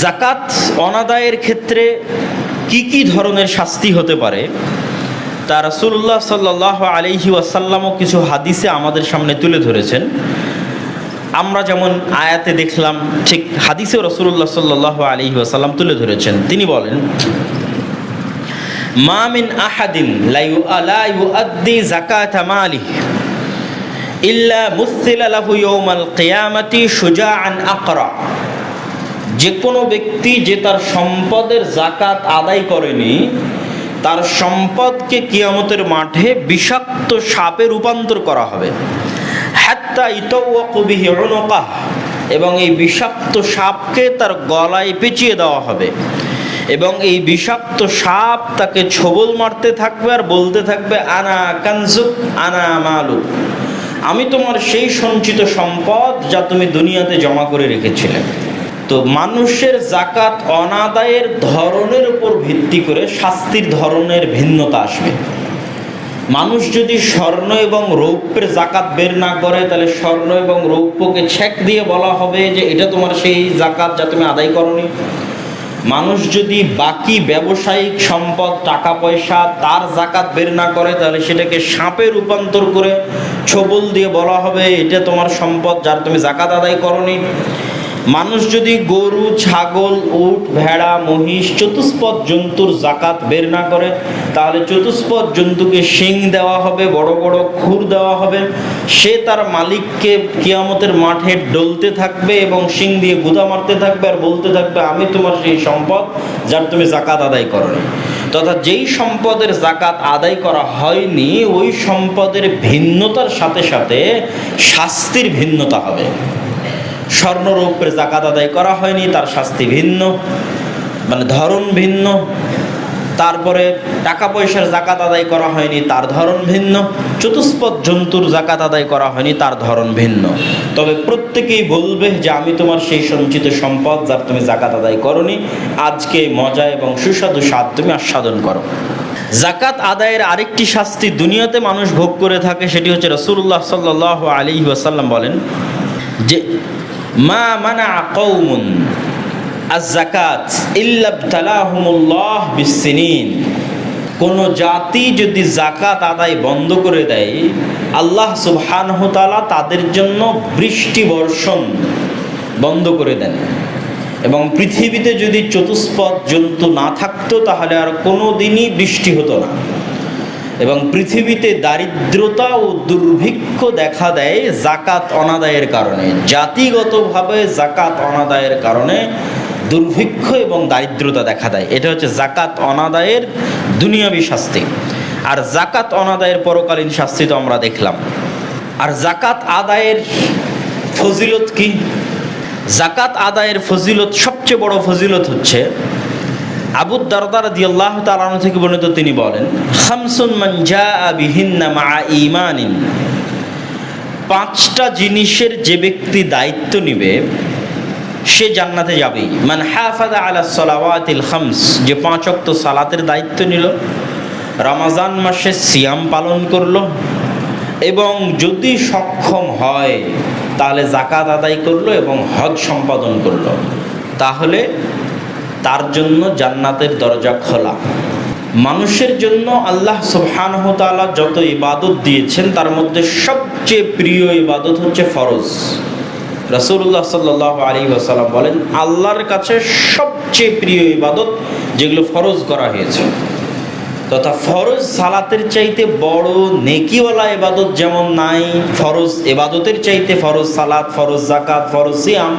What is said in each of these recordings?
জাকাত অনাদায়ের ক্ষেত্রে কি কি ধরনের শাস্তি হতে পারে? তা রাসূলুল্লাহ সাল্লাহ আলহি ওয়াসাল্লামও কিছু হাদিসে আমাদের সামনে তুলে ধরেছেন। আমরা যেমন আয়াতে দেখলাম, ঠিক হাদিসেও রসুল্লাহ সাল্লাহ আলহি ওয়াসাল্লাম তুলে ধরেছেন। তিনি বলেন, মা মিন আহাদিন লাইউ আলা ইউআদ্দি যাকাত মালিহি ইল্লা মুসিলা লাহু ইয়াউমাল কিয়ামাতি শুজাআন আকরা। যে কোনো ব্যক্তি যে তার সম্পদের জাকাত আদায় করেনি, তার সম্পদকে কিয়ামতের মাঠে বিষাক্ত সাপে রূপান্তর করা হবে। হাত্তা ইতবিহি উনুকাহ এবং এই বিষাক্ত সাপকে তার গলায় পেঁচিয়ে দেওয়া হবে। এবং এই বিষাক্ত সাপ তাকে ছবল মারতে থাকবে আর বলতে থাকবে, আনা কানজুক, আনা মালু আমি তোমার সেই সঞ্চিত সম্পদ যা তুমি দুনিয়াতে জমা করে রেখেছিলে। তো মানুষের জাকাত অনাদায়ের ধরনের উপর ভিত্তি করে শাস্তির ধরনের ভিন্নতা আসবে। মানুষ যদি স্বর্ণ এবং রৌপ্যের জাকাত বের না করে, তাহলে স্বর্ণ এবং রৌপ্যকে ছেক দিয়ে বলা হবে যে এটা তোমার সেই জাকাত যা তুমি আদায় করনি। মানুষ যদি বাকি ব্যবসায়িক সম্পদ, টাকা পয়সা তার জাকাত বের না করে, তাহলে সেটাকে সাপে রূপান্তর করে ছবল দিয়ে বলা হবে, এটা তোমার সম্পদ যার তুমি জাকাত আদায় করনি। মানুষ যদি গরু, ছাগল, উট, ভেড়া, মহিষ, চতুষ্পদ জন্তুর জাকাত বের না করে, তাহলে চতুষ্পদ জন্তুকে শিং দেওয়া হবে, বড় বড় খুর দেওয়া হবে। সে তার মালিককে কিয়ামতের মাঠে ডলতে থাকবে এবং শিং দিয়ে গুদা মারতে থাকবে আর বলতে থাকবে, আমি তোমার সেই সম্পদ যার তুমি জাকাত আদায় করনি। তথা যেই সম্পদের জাকাত আদায় করা হয়নি, ওই সম্পদের ভিন্নতার সাথে সাথে শাস্তির ভিন্নতা হবে। স্বর্ণরৌপ্যের জাকাত আদায় করা হয়নি, তার শাস্তি ভিন্ন মানে ধরন ভিন্ন। তারপরে টাকা পয়সার জাকাত আদায় করা হয়নি, তার ধরন ভিন্ন। চতুষ্পদ জন্তুর জাকাত আদায় করা হয়নি, তার ধরন ভিন্ন। তবে প্রত্যেকেই বলবে যে, আমি তোমার সেই সঞ্চিত সম্পদ যার তুমি জাকাত আদায় করনি, আজকে মজা এবং সুস্বাদু স্বাদ তুমি আস্বাদন করো। জাকাত আদায়ের আরেকটি শাস্তি দুনিয়াতে মানুষ ভোগ করে থাকে, সেটি হচ্ছে রসুল্লাহ সাল্লাহ আলী ওয়াসাল্লাম বলেন যে মা মানা কৌমুন আজাকাত ইল্লাবতালাহুমুল্লাহ বিসিনিন। কোন জাতি যদি জাকাত আদায় বন্ধ করে দেয়, আল্লাহ সুবহানহতালা তাদের জন্য বৃষ্টি বর্ষণ বন্ধ করে দেন। এবং পৃথিবীতে যদি চতুষ্পদ জন্তু না থাকতো, তাহলে আর কোনো দিনই বৃষ্টি হতো না। এবং পৃথিবীতে দারিদ্রতা ও দুর্ভিক্ষ দেখা দেয় জাকাত অনাদায়ের কারণে। জাতিগতভাবে জাকাত অনাদায়ের কারণে দুর্ভিক্ষ এবং দারিদ্রতা দেখা দেয়। এটা হচ্ছে জাকাত অনাদায়ের দুনিয়াবি শাস্তি। আর জাকাত অনাদায়ের পরকালীন শাস্তি তো আমরা দেখলাম। আর জাকাত আদায়ের ফজিলত কি? জাকাত আদায়ের ফজিলত, সবচেয়ে বড় ফজিলত হচ্ছে আবু দারদার দিয়াল্লাহ তালানো থেকে বর্ণিত তিনি বলেন হামসুন মঞ্জা বিহিন্না মা ইমানিন পাঁচটা জিনিসের যে ব্যক্তি দায়িত্ব নিবে, সে জান্নাতে যাবেই। মান হাফাদা আলা সলাওয়াতিল খামস, যে পাঁচ অক্ত সালাতের দায়িত্ব নিল, রমাজান মাসে সিয়াম পালন করল, এবং যদি সক্ষম হয়, তাহলে জাকাত আদায় করল এবং হজ সম্পাদন করল। তাহলে তার জন্য জান্নাতের দরজা খোলা। মানুষের জন্য আল্লাহ সুবহানহতালা যত ইবাদত দিয়েছেন, তার মধ্যে সবচেয়ে প্রিয় ইবাদত হচ্ছে ফরজ। রসুল্লাহ সাল্লাহ আলী আসাল্লাম বলেন, আল্লাহর কাছে সবচেয়ে প্রিয় ইবাদত যেগুলো ফরজ করা হয়েছে। তথা ফরজ সালাতের চাইতে বড় নেকিওয়ালা এবাদত যেমন নাই, ফরজ এবাদতের চাইতে ফরজ সালাত, ফরজ জাকাত ফরজ সিয়াম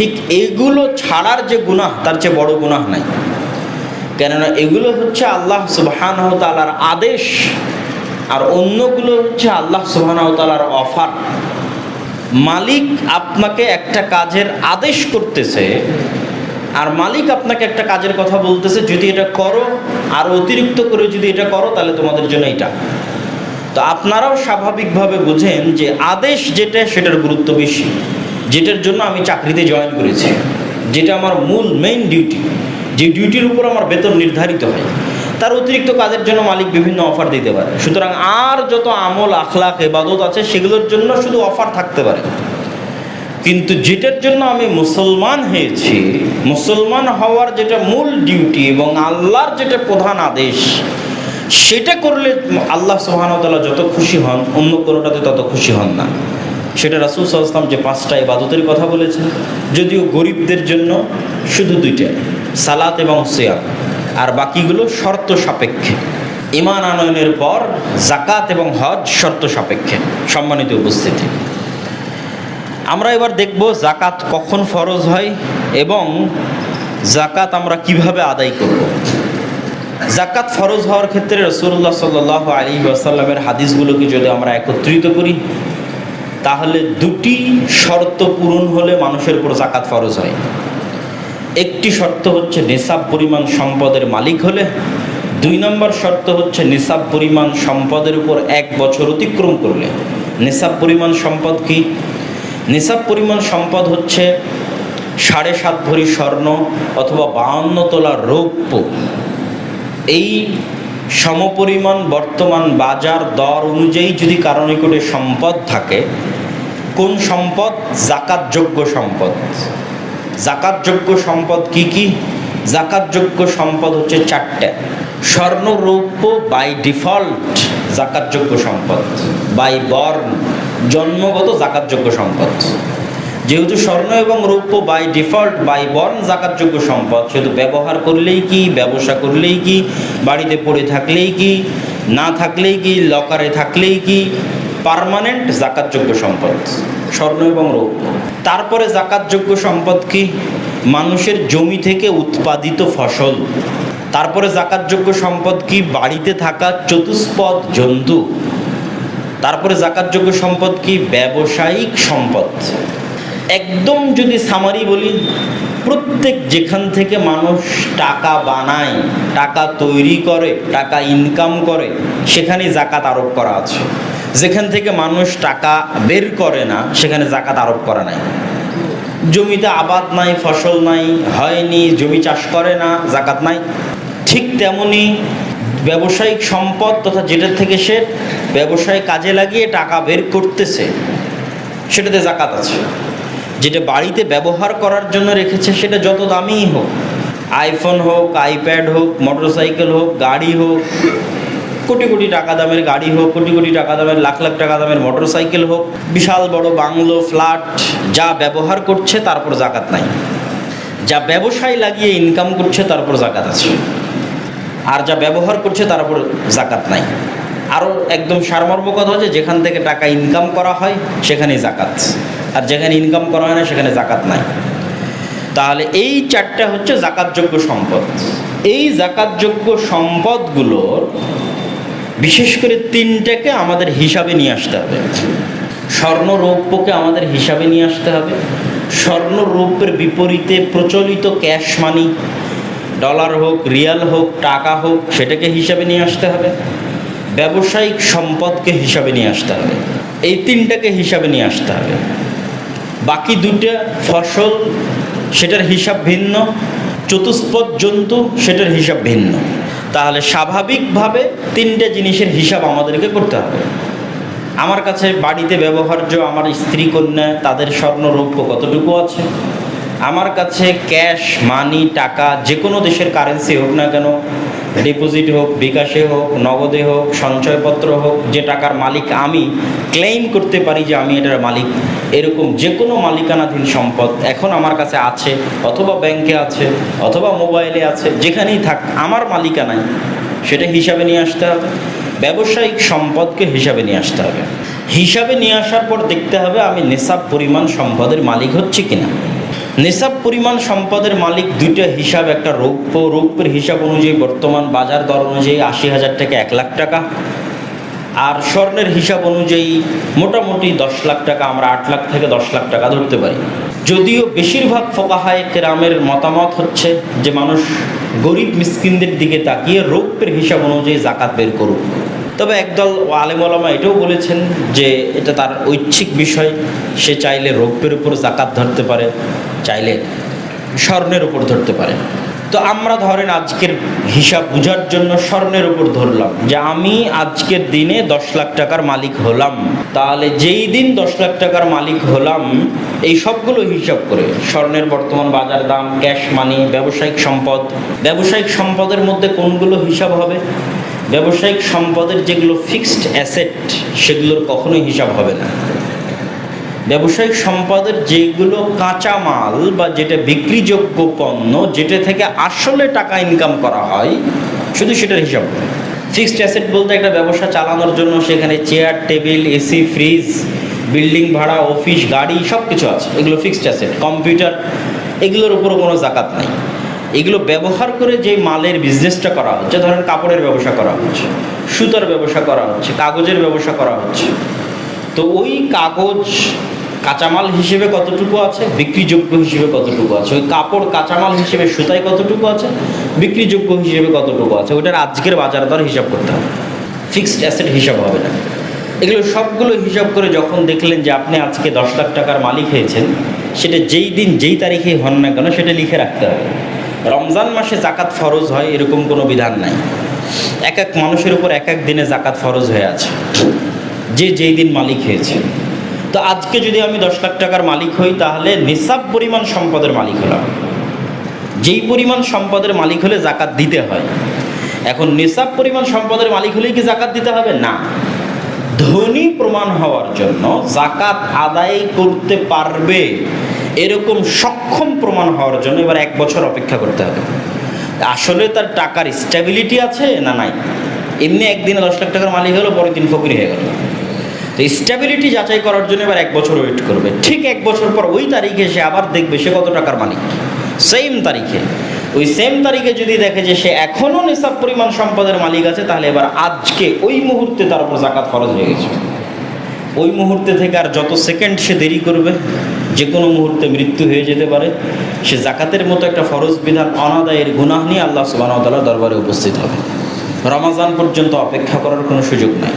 ঠিক এগুলো ছাড়ার যে গুনাহ, তার চেয়ে বড় গুনাহ নাই। কেননা এগুলো হচ্ছে আল্লাহ সুবাহান তালার আদেশ, আর অন্যগুলো হচ্ছে আল্লাহ সুবাহান তালার অফার। মালিক আপনাকে একটা কাজের আদেশ করতেছে, আর মালিক আপনাকে একটা কাজের কথা বলতেছে, যদি এটা করো, আর অতিরিক্ত করে যদি এটা করো, তাহলে তোমাদের জন্য এটা। তো আপনারাও স্বাভাবিকভাবে বুঝেন যে আদেশ যেটা, সেটার গুরুত্ব বেশি। যেটার জন্য আমি চাকরিতে জয়েন করেছি। যেটা আমার মূল মেইন ডিউটি যে ডিউটির উপর আমার বেতন নির্ধারিত হয়। তার অতিরিক্ত কাজের জন্য মালিক বিভিন্ন অফার দিতে পারে। সুতরাং আর যত আমল আখলাক এবাদত আছে, সেগুলোর জন্য শুধু অফার থাকতে পারে। কিন্তু যেটার জন্য আমি মুসলমান হয়েছি, মুসলমান হওয়ার যেটা মূল ডিউটি এবং আল্লাহর যেটা প্রধান আদেশ, সেটা করলে আল্লাহ সুহানতাল্লাহ যত খুশি হন, অন্য কোনোটাতে তত খুশি হন না। সেটা রাসুল সাল্লাম যে পাঁচটা ইবাদতের কথা বলেছেন, যদিও গরিবদের জন্য শুধু দুইটা, সালাত এবং সিয়াম। আর বাকিগুলো শর্ত সাপেক্ষে। ইমান আনয়নের পর জাকাত এবং হজ শর্ত সাপেক্ষে। সম্মানিত উপস্থিতি। আমরা এবার দেখব জাকাত কখন ফরজ হয় এবং জাকাত আমরা কীভাবে আদায় করব। জাকাত ফরজ হওয়ার ক্ষেত্রে রসুল্লাহ সাল্লাহ আলী আসাল্লামের হাদিসগুলোকে যদি আমরা একত্রিত করি তাহলে দুটি শর্ত পূরণ হলে মানুষের উপর জাকাত ফরজ হয়। একটি শর্ত হচ্ছে নিসাব পরিমাণ সম্পদের মালিক হলে, দুই নম্বর শর্ত হচ্ছে নিসাব পরিমাণ সম্পদের উপর এক বছর অতিক্রম করলে। নিসাব পরিমাণ সম্পদ কি? নিসাব পরিমাণ সম্পদ হচ্ছে সাড়ে সাত ভরি স্বর্ণ অথবা বাহান্ন তোলা রৌপ্য। এই সমপরিমাণ বর্তমান বাজার দর অনুযায়ী যদি কারও নিকটে সম্পদ থাকে, কোন সম্পদ? জাকাতযোগ্য সম্পদ। জাকাতযোগ্য সম্পদ কি কি? জাকাতযোগ্য সম্পদ হচ্ছে চারটে। স্বর্ণ রৌপ্য বাই ডিফল্ট জাকাতযোগ্য সম্পদ। বাই বর্ন জন্মগত জাকাতযোগ্য সম্পদ। যেহেতু স্বর্ণ এবং রৌপ্য বাই ডিফল্ট বাই বর্ন জাকাতযোগ্য সম্পদ, সেহেতু ব্যবহার করলেই কি, ব্যবসা করলেই কি, বাড়িতে পড়ে থাকলেই কি, না থাকলেই কি, লকারে থাকলেই কি পারমানেন্ট জাকাতযোগ্য সম্পদ, স্বর্ণ এবং রৌপ্য। তারপরে জাকাতযোগ্য সম্পদ কি? মানুষের জমি থেকে উৎপাদিত ফসল। তারপরে জাকাতযোগ্য সম্পদ কি? বাড়িতে থাকা চতুষ্পদ জন্তু। তারপরে জাকাতযোগ্য সম্পদ কি? ব্যবসায়িক সম্পদ। একদম যদি সামারি বলি, প্রত্যেক যেখান থেকে মানুষ টাকা বানায়, টাকা তৈরি করে, টাকা ইনকাম করে, সেখানে জাকাত আরোপ করা আছে। যেখান থেকে মানুষ টাকা বের করে না, সেখানে জাকাত আরোপ করা নাই। জমিতে আবাদ নাই, ফসল নাই, হয়নি, জমি চাষ করে না, জাকাত নাই। ঠিক তেমনি ব্যবসায়িক সম্পদ তথা যেটার থেকে সে ব্যবসায় কাজে লাগিয়ে টাকা বের করতেছে, সেটাতে জাকাত আছে। যেটা বাড়িতে ব্যবহার করার জন্য রেখেছে, সেটা যত দামিই হোক। আইফোন হোক আইপ্যাড হোক মোটরসাইকেল হোক, গাড়ি হোক, কোটি কোটি টাকা দামের গাড়ি হোক, কোটি কোটি টাকা দামের, লাখ লাখ টাকা দামের মোটরসাইকেল হোক, বিশাল বড় বাংলো ফ্ল্যাট যা ব্যবহার করছে তারপর জাকাত নাই। যা ব্যবসায় লাগিয়ে ইনকাম করছে তারপর জাকাত আছে। আর যা ব্যবহার করছে, তার উপর জাকাত নাই। আরও একদম সারমর্ম কথা হচ্ছে, যেখান থেকে টাকা ইনকাম করা হয়, সেখানেই জাকাত। আর যেখানে ইনকাম করা হয় না, সেখানে জাকাত নাই। তাহলে এই চারটা হচ্ছে জাকাতযোগ্য সম্পদ। এই জাকাতযোগ্য সম্পদগুলোর বিশেষ করে তিনটাকে আমাদের হিসাবে নিয়ে আসতে হবে। স্বর্ণ রৌপ্যকে আমাদের হিসাবে নিয়ে আসতে হবে। স্বর্ণ রৌপ্যের বিপরীতে প্রচলিত ক্যাশ মানি, ডলার হোক, রিয়াল হোক, টাকা হোক, সেটাকে হিসাবে নিয়ে আসতে হবে। ব্যবসায়িক সম্পদকে হিসাবে নিয়ে আসতে হবে। এই তিনটাকে হিসাবে নিয়ে আসতে হবে। বাকি দুটা ফসল সেটার হিসাব ভিন্ন, চতুষ্পদ জন্তু সেটার হিসাব ভিন্ন। তাহলে স্বাভাবিকভাবে তিনটে জিনিসের হিসাব আমাদেরকে করতে হবে। আমার কাছে বাড়িতে ব্যবহার্য আমার স্ত্রী কন্যা, তাদের স্বর্ণ রৌপ্য কতটুকু আছে? আমার কাছে ক্যাশ, মানি, টাকা যে কোনো দেশের কারেন্সি হোক না কেন ডিপোজিট হোক, বিকাশে হোক, নগদে হোক, সঞ্চয়পত্র হোক, যে টাকার মালিক আমি ক্লেইম করতে পারি যে আমি এটার মালিক, এরকম যে কোনো মালিকানাধীন সম্পদ এখন আমার কাছে আছে, অথবা ব্যাংকে আছে, অথবা মোবাইলে আছে, যেখানেই থাক, আমার মালিকানায় সেটা হিসাবে নিয়ে আসতে হবে, ব্যবসায়িক সম্পদকে হিসাবে নিয়ে আসতে হবে। হিসাবে নিয়ে আসার পর দেখতে হবে আমি নেশাব পরিমাণ সম্পদের মালিক হচ্ছে কিনা। নেশাব পরিমাণ সম্পদের মালিক দুইটা হিসাব, একটা রৌপ্য, রৌপ্যের হিসাব অনুযায়ী বর্তমান বাজার দর অনুযায়ী আশি হাজার টাকা এক লাখ টাকা। আর স্বর্ণের হিসাব অনুযায়ী মোটামুটি দশ লাখ টাকা, আমরা আট লাখ থেকে দশ লাখ টাকা ধরতে পারি। যদিও বেশিরভাগ ফোকাহায় কেরামের মতামত হচ্ছে যে, মানুষ গরিব মিসকিনদের দিকে তাকিয়ে রৌপ্যের হিসাব অনুযায়ী জাকাত বের করুক। তবে একদল আলেমলামা এটাও বলেছেন যে এটা তার ঐচ্ছিক বিষয়। সে চাইলে রৌপ্যের উপর জাকাত ধরতে পারে, চাইলে স্বর্ণের উপর ধরতে পারে। তো আমরা ধরেন আজকের হিসাব বোঝার জন্য স্বর্ণের উপর ধরলাম, যে আমি আজকের দিনে দশ লাখ টাকার মালিক হলাম। তাহলে যেই দিন দশ লাখ টাকার মালিক হলাম, এই সবগুলো হিসাব করে, স্বর্ণের বর্তমান বাজার দাম, ক্যাশ মানি, ব্যবসায়িক সম্পদ, ব্যবসায়িক সম্পদের মধ্যে কোনগুলো হিসাব হবে? ব্যবসায়িক সম্পদের যেগুলো ফিক্সড অ্যাসেট সেগুলোর কখনোই হিসাব হবে না। ব্যবসায়িক সম্পদের যেগুলো কাঁচা মাল বা যেটা বিক্রিযোগ্য পণ্য, যেটা থেকে আসলে টাকা ইনকাম করা হয়, শুধু সেটার হিসাব ফিক্সড অ্যাসেট বলতে একটা ব্যবসা চালানোর জন্য সেখানে chair table AC fridge building ভাড়া অফিস গাড়ি সব কিছু আছে। এগুলো ফিক্সড অ্যাসেট কম্পিউটার এগুলোর উপরও কোনো জাকাত নাই। এগুলো ব্যবহার করে যে মালের বিজনেসটা করা হচ্ছে, ধরেন কাপড়ের ব্যবসা করা হচ্ছে, সুতার ব্যবসা করা হচ্ছে, কাগজের ব্যবসা করা হচ্ছে, তো ওই কাগজ কাঁচামাল হিসেবে কতটুকু আছে? বিক্রিযোগ্য হিসেবে কতটুকু আছে? ওই কাপড় কাঁচামাল হিসেবে সুতায় কতটুকু আছে? বিক্রিযোগ্য হিসেবে কতটুকু আছে? ওটার আজকের বাজার দর হিসাব করতে হবে। ফিক্সড অ্যাসেট হিসাব হবে না। এগুলো সবগুলো হিসাব করে যখন দেখলেন যে আপনি আজকে দশ লাখ টাকার মালিক হয়েছেন, সেটা যেই দিন, যেই তারিখেই হন না কেন, সেটা লিখে রাখতে হবে। রমজান মাসে জাকাত ফরজ হয় এরকম কোনো বিধান নাই। এক এক মানুষের উপর এক এক দিনে জাকাত ফরজ হয়ে আছে। যে যেই দিন মালিক হয়েছে। তো আজকে যদি আমি দশ লাখ টাকার মালিক হই, তাহলে নিসাব পরিমাণ সম্পদের মালিক হলাম। যেই পরিমাণ সম্পদের মালিক হলে জাকাত দিতে হয়। এখন নিসাব পরিমাণ সম্পদের মালিক হলেই কি জাকাত দিতে হবে? না। ধনী প্রমাণ হওয়ার জন্য জাকাত আদায় করতে পারবে এরকম সক্ষম প্রমাণ হওয়ার জন্য এবার এক বছর অপেক্ষা করতে হবে। আসলে তার টাকার স্টেবিলিটি আছে না নাই? এমনি একদিনে দশ লাখ টাকার মালিক হলো, পরের দিন ফকির হয়ে গেল। তো স্টেবিলিটি যাচাই করার জন্য এবার এক বছর ওয়েট করবে। ঠিক এক বছর পর ওই তারিখে সে আবার দেখবে সে কত টাকার মালিক। সেম তারিখে। ওই সেম তারিখে যদি দেখে যে সে এখনও নিসাব পরিমাণ সম্পদের মালিক আছে, তাহলে এবার আজকে ওই মুহূর্তে তার উপর জাকাত ফরজ হয়ে গেছে। ওই মুহূর্তে থেকে আর যত সেকেন্ড সে দেরি করবে যে কোনো মুহূর্তে মৃত্যু হয়ে যেতে পারে। সে জাকাতের মতো একটা ফরজ বিধান, অনাদায়ের গুনাহ নিয়ে আল্লাহ সুবাহতাল্লাহ দরবারে উপস্থিত হবে। রমাজান পর্যন্ত অপেক্ষা করার কোনো সুযোগ নাই।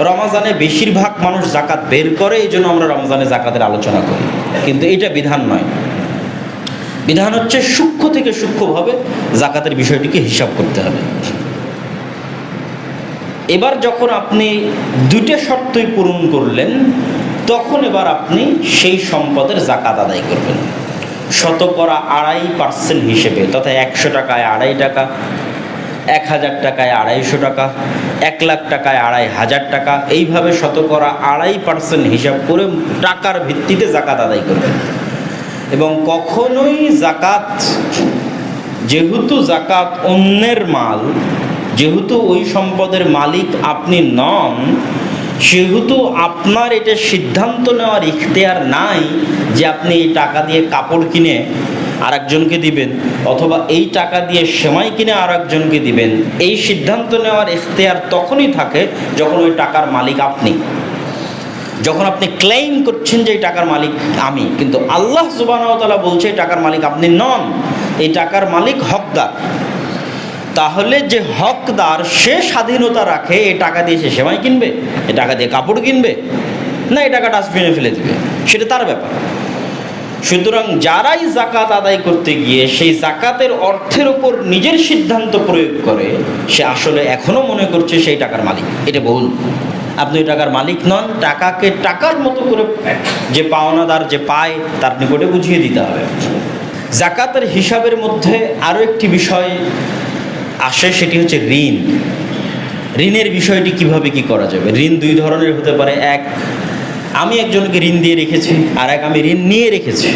রমাজানে বেশিরভাগ মানুষ জাকাত বের করে এই জন্য আমরা রমজানে জাকাতের আলোচনা করি। কিন্তু এটা বিধান নয়। বিধান হচ্ছে সূক্ষ্ম থেকে সূক্ষ্মভাবে জাকাতের বিষয়টিকে হিসাব করতে হবে। এবার যখন আপনি দুইটা শর্তই পূরণ করলেন তখন এবার আপনি সেই সম্পদের জাকাত আদায় করবেন। শতকরা আড়াই পার্সেন্ট হিসেবে, তথা একশো টাকায় আড়াই টাকা, এক হাজার টাকায় আড়াইশো টাকা, এক লাখ টাকায় আড়াই হাজার টাকা, এইভাবে শতকরা আড়াই পার্সেন্ট হিসাব করে টাকার ভিত্তিতে জাকাত আদায় করবেন। এবং কখনোই জাকাত যেহেতু জাকাত অন্যের মাল, যেহেতু ওই সম্পদের মালিক আপনি নন সেহেতু আপনার এটা সিদ্ধান্ত নেওয়ার ইখতিয়ার নাই যে আপনি এই টাকা দিয়ে কাপড় কিনে আর একজনকে দিবেন, অথবা এই টাকা দিয়ে সেমাই কিনে আর একজনকে দিবেন, এই সিদ্ধান্ত নেওয়ার ইখতিয়ার তখনই থাকে যখন ওই টাকার মালিক আপনি। যখন আপনি ক্লেইম করছেন যে এই টাকার মালিক আমি, কিন্তু আল্লাহ সুবাহতালা বলছে এই টাকার মালিক আপনি নন, এই টাকার মালিক হকদার। তাহলে যে হকদার সে স্বাধীনতা রাখে, এ টাকা দিয়ে সে সেমাই কিনবে, এ টাকা দিয়ে কাপড় কিনবে, না এই টাকা ডাস্টবিনে ফেলে দিবে, সেটা তার ব্যাপার। সুতরাং যারাই জাকাত আদায় করতে গিয়ে সেই জাকাতের অর্থের ওপর নিজের সিদ্ধান্ত প্রয়োগ করে, সে আসলে এখনও মনে করছে সেই টাকার মালিক। এটা ভুল। আপনি ওই টাকার মালিক নন, টাকাকে টাকার মতো করে যে পাওনাদার যে পায়, তার নিকটে বুঝিয়ে দিতে হবে। জাকাতের হিসাবের মধ্যে আরও একটি বিষয় আসে সেটি হচ্ছে ঋণ। ঋণের বিষয়টি কীভাবে কি করা যাবে? ঋণ দুই ধরনের হতে পারে। এক, আমি একজনকে ঋণ দিয়ে রেখেছি, আর এক, আমি ঋণ নিয়ে রেখেছি।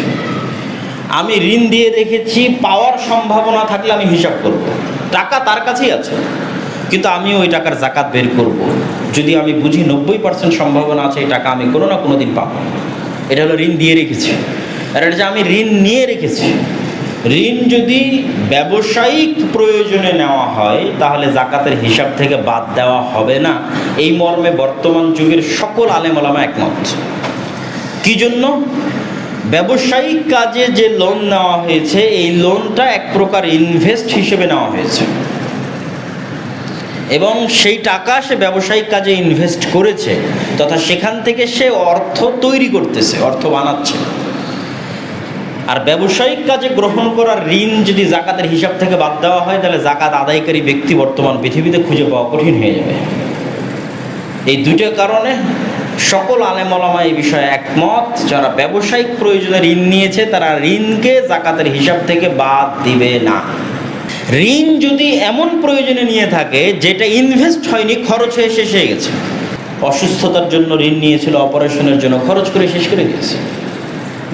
আমি ঋণ দিয়ে রেখেছি, পাওয়ার সম্ভাবনা থাকলে আমি হিসাব করব। টাকা তার কাছেই আছে, কিন্তু আমি ওই টাকার জাকাত বের করব। যদি আমি বুঝি নব্বই পার্সেন্ট সম্ভাবনা আছে, এই টাকা আমি কোনো না কোনো দিন পাবো। এটা হলো ঋণ দিয়ে রেখেছি। আর এটা যে আমি ঋণ নিয়ে রেখেছি ঋণ যদি ব্যবসায়িক প্রয়োজনে নেওয়া হয়, তাহলে জাকাতের হিসাব থেকে বাদ দেওয়া হবে না। এই মর্মে বর্তমান যুগের সকল আলেমলামা একমত। কি জন্য? ব্যবসায়িক কাজে যে লোন নেওয়া হয়েছে, এই লোনটা এক প্রকার ইনভেস্ট হিসেবে নেওয়া হয়েছে। এবং সেই টাকা সে ব্যবসায়িক কাজে ইনভেস্ট করেছে, তথা সেখান থেকে সে অর্থ তৈরি করতেছে, অর্থ বানাচ্ছে। আর ব্যবসায়িক কাজে গ্রহণ করা ঋণ যদি জাকাতের হিসাব থেকে বাদ দেওয়া হয়, তাহলে জাকাত আদায়কারী ব্যক্তি বর্তমান পৃথিবীতে খুঁজে পাওয়া কঠিন হয়ে যাবে। এই দুইটা কারণে সকল আলেমলামা এই বিষয়ে একমত, যারা ব্যবসায়িক প্রয়োজনে ঋণ নিয়েছে, তারা ঋণকে জাকাতের হিসাব থেকে বাদ দিবে না। ঋণ যদি এমন প্রয়োজনে নিয়ে থাকে, যেটা ইনভেস্ট হয়নি, খরচ হয়ে শেষ হয়ে গেছে। অসুস্থতার জন্য ঋণ নিয়েছিল অপারেশনের জন্য খরচ করে শেষ করে দিয়েছে।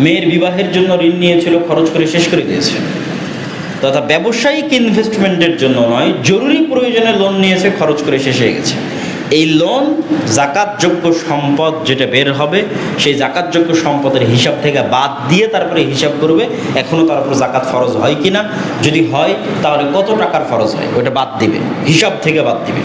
মেয়ের বিবাহের জন্য ঋণ নিয়েছিল, খরচ করে শেষ করে দিয়েছে। তথা ব্যবসায়িক ইনভেস্টমেন্টের জন্য নয়, জরুরি প্রয়োজনে লোন নিয়েছে, খরচ করে শেষ হয়ে গেছে। এই লোন জাকাতযোগ্য সম্পদ যেটা বের হবে, সেই জাকাতযোগ্য সম্পদের হিসাব থেকে বাদ দিয়ে তারপরে হিসাব করবে এখনও তার উপর জাকাত ফরজ হয় কি না যদি হয়, তাহলে কত টাকার ফরজ হয়, ওটা বাদ দিবে, হিসাব থেকে বাদ দিবে।